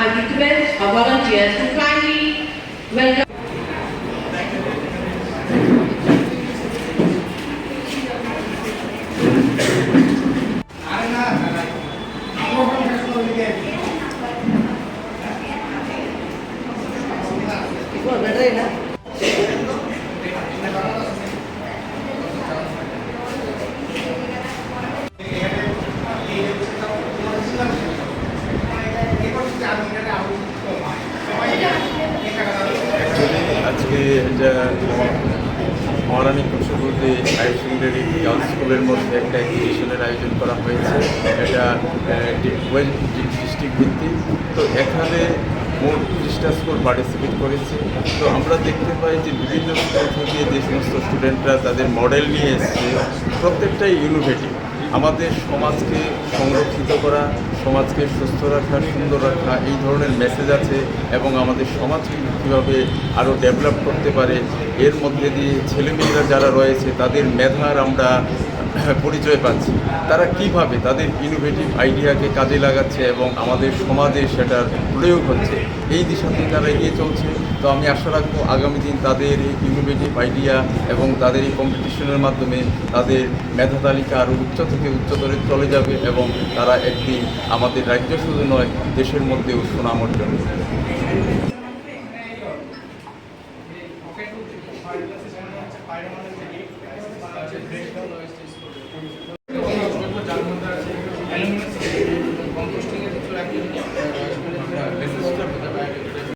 I request our volunteers to kindly welcome. Well. এটা Maharani Kushbati higher secondary girls স্কুলের মধ্যে একটা এক্সিবিশনের আয়োজন করা হয়েছে। এটা ওয়েল ডিস্ট্রিক্ট ভিত্তিক। তো এখানে মোট তিরিশটা স্কুল পার্টিসিপেট করেছে। তো আমরা দেখতে পাই যে বিভিন্ন স্কুল থেকে যে সমস্ত স্টুডেন্টরা তাদের মডেল নিয়ে এসছে, প্রত্যেকটাই ইনোভেটিভ আমাদের সমাজকে সংরক্ষিত করা, সমাজকে সুস্থ রাখা, সুন্দর রাখা, এই ধরনের মেসেজ আছে এবং আমাদের সমাজকে কীভাবে আরও ডেভেলপ করতে পারে, এর মধ্যে দিয়ে ছেলেমেয়েরা যারা রয়েছে, তাদের মেধার আমরা পরিচয় পাচ্ছি। তারা কীভাবে তাদের ইনোভেটিভ আইডিয়াকে কাজে লাগাচ্ছে এবং আমাদের সমাজে সেটার প্রয়োগ হচ্ছে? এই দিশাতে তারা এগিয়ে চলছে। তো আমি আশা রাখব আগামী দিন তাদের এই ইনোভেটিভ আইডিয়া এবং তাদের এই কম্পিটিশনের মাধ্যমে তাদের মেধা তালিকা আরও উচ্চ থেকে উচ্চতরে চলে যাবে এবং তারা একদিন আমাদের রাজ্য শুধু নয়, দেশের মধ্যেও সুনাম অর্জন করবে। Spider-Man,